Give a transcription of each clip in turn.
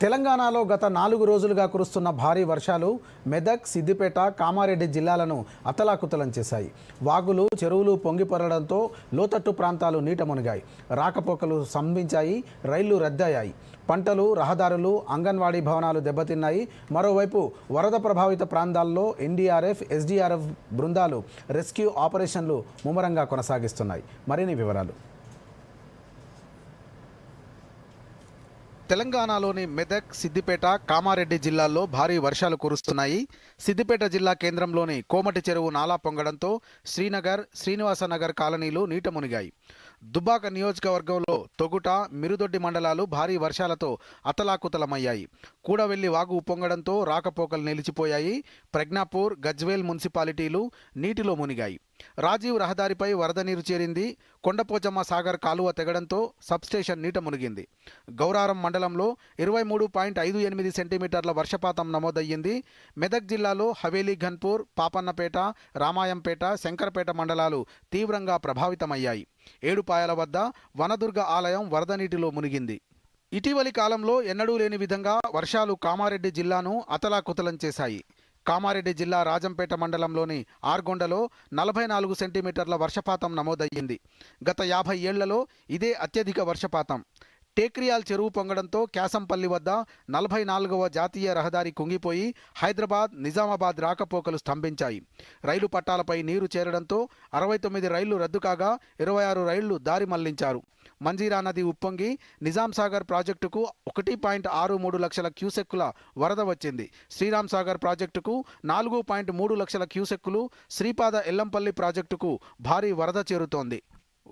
తెలంగాణలో గత నాలుగు రోజులుగా కురుస్తున్న భారీ వర్షాలు మెదక్ సిద్దిపేట కామారెడ్డి జిల్లాలను అతలాకుతలం చేశాయి. వాగులు చెరువులు పొంగిపొరడంతో లోతట్టు ప్రాంతాలు నీట మునిగాయి రాకపోకలు స్తంభించాయి రైళ్ళు రద్దయ్యాయి. పంటలు రహదారులు అంగన్వాడీ భవనాలు దెబ్బతిన్నాయి. మరోవైపు వరద ప్రభావిత ప్రాంతాల్లో ఎన్డీఆర్ఎఫ్ ఎస్డీఆర్ఎఫ్ బృందాలు రెస్క్యూ ఆపరేషన్లు ముమ్మరంగా కొనసాగిస్తున్నాయి. మరిన్ని వివరాలు. తెలంగాణలోని మెదక్ సిద్దిపేట కామారెడ్డి జిల్లాల్లో భారీ వర్షాలు కురుస్తున్నాయి. సిద్దిపేట జిల్లా కేంద్రంలోని కోమటి చెరువు నాలా పొంగడంతో శ్రీనగర్ శ్రీనివాసనగర్ కాలనీలు నీట మునిగాయి. దుబ్బాక నియోజకవర్గంలో తొగుట మిరుదొడ్డి మండలాలు భారీ వర్షాలతో అతలాకుతలమయ్యాయి. కూడవెల్లి వాగు ఉప్పొంగడంతో రాకపోకలు నిలిచిపోయాయి. ప్రజ్ఞాపూర్ గజ్వేల్ మున్సిపాలిటీలు నీటిలో మునిగాయి. రాజీవ్ రహదారిపై వరద నీరు చేరింది. కొండపోచమ్మ సాగర్ కాలువ తెగడంతో సబ్స్టేషన్ నీట మునిగింది. గౌరారం మండలంలో ఇరవై మూడు పాయింట్ ఐదు ఎనిమిది సెంటీమీటర్ల వర్షపాతం నమోదయ్యింది. మెదక్ జిల్లాలో హవేలీ ఘన్పూర్ పాపన్నపేట రామాయంపేట శంకరపేట మండలాలు తీవ్రంగా ప్రభావితమయ్యాయి. ఏడుపాయల వద్ద వనదుర్గ ఆలయం వరద నీటిలో మునిగింది. ఇటీవలి కాలంలో ఎన్నడూ లేని విధంగా వర్షాలు కామారెడ్డి జిల్లాను అతలాకుతలం చేశాయి. కామారెడ్డి జిల్లా రాజంపేట మండలంలోని ఆర్గొండలో నలభై నాలుగు సెంటీమీటర్ల వర్షపాతం నమోదయ్యింది. గత యాభై ఏళ్ళలో ఇదే అత్యధిక వర్షపాతం. టేక్రియాల్ చెరువు పొంగడంతో క్యాసంపల్లి వద్ద నలభై నాలుగవ జాతీయ రహదారి కుంగిపోయి హైదరాబాద్ నిజామాబాద్ రాకపోకలు స్తంభించాయి. రైలు పట్టాలపై నీరు చేరడంతో అరవై తొమ్మిది రైళ్ళు రద్దు కాగా ఇరవై ఆరు రైళ్ళు దారి మళ్ళించారు. మంజీరా నది ఉప్పొంగి నిజాం సాగర్ ప్రాజెక్టుకు ఒకటి పాయింట్ ఆరు మూడు లక్షల క్యూసెక్కుల వరద వచ్చింది. శ్రీరామ్ సాగర్ ప్రాజెక్టుకు నాలుగు పాయింట్ మూడు లక్షల క్యూసెక్కులు శ్రీపాద ఎల్లంపల్లి ప్రాజెక్టుకు భారీ వరద చేరుతోంది.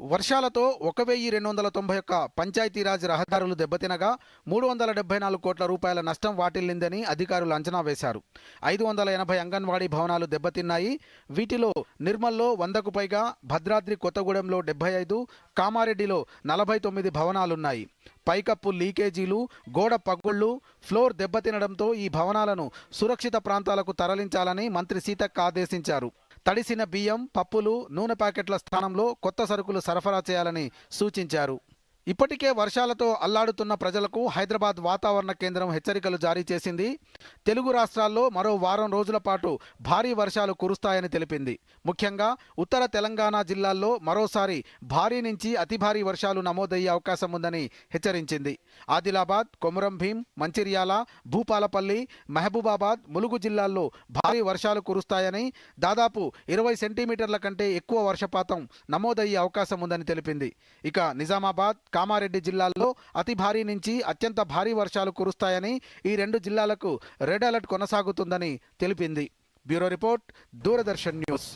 వర్షాలతో ఒక వెయ్యి రెండు వందల తొంభై ఒక్క పంచాయతీరాజ్ రహదారులు దెబ్బతినగా మూడు వందల డెబ్బై నాలుగు కోట్ల రూపాయల నష్టం వాటిల్లిందని అధికారులు అంచనా వేశారు. ఐదు వందల ఎనభై అంగన్వాడీ భవనాలు దెబ్బతిన్నాయి. వీటిలో నిర్మల్లో వందకు పైగా భద్రాద్రి కొత్తగూడెంలో డెబ్బై ఐదు కామారెడ్డిలో నలభై తొమ్మిది భవనాలున్నాయి. పైకప్పు లీకేజీలు గోడ పగుళ్ళు ఫ్లోర్ దెబ్బతినడంతో ఈ భవనాలను సురక్షిత ప్రాంతాలకు తరలించాలని మంత్రి సీతక్క ఆదేశించారు. తడిసిన బియ్యం పప్పులు నూనె ప్యాకెట్ల స్థానంలో కొత్త సరుకులు సరఫరా చేయాలని సూచించారు. ఇప్పటికే వర్షాలతో అల్లాడుతున్న ప్రజలకు హైదరాబాద్ వాతావరణ కేంద్రం హెచ్చరికలు జారీ చేసింది. తెలుగు రాష్ట్రాల్లో మరో వారం రోజుల పాటు భారీ వర్షాలు కురుస్తాయని తెలిపింది. ముఖ్యంగా ఉత్తర తెలంగాణ జిల్లాల్లో మరోసారి భారీ నుంచి అతి భారీ వర్షాలు నమోదయ్యే అవకాశం ఉందని హెచ్చరించింది. ఆదిలాబాద్ కొమురం భీం మంచిర్యాల భూపాలపల్లి మహబూబాబాద్ ములుగు జిల్లాల్లో భారీ వర్షాలు కురుస్తాయని దాదాపు ఇరవై సెంటీమీటర్ల కంటే ఎక్కువ వర్షపాతం నమోదయ్యే అవకాశం ఉందని తెలిపింది. ఇక నిజామాబాద్ కామారెడ్డి జిల్లాల్లో అతి భారీ నుంచి అత్యంత భారీ వర్షాలు కురుస్తాయని ఈ రెండు జిల్లాలకు రెడ్ అలర్ట్ కొనసాగుతుందని తెలిపింది. Bureau report Doordarshan news.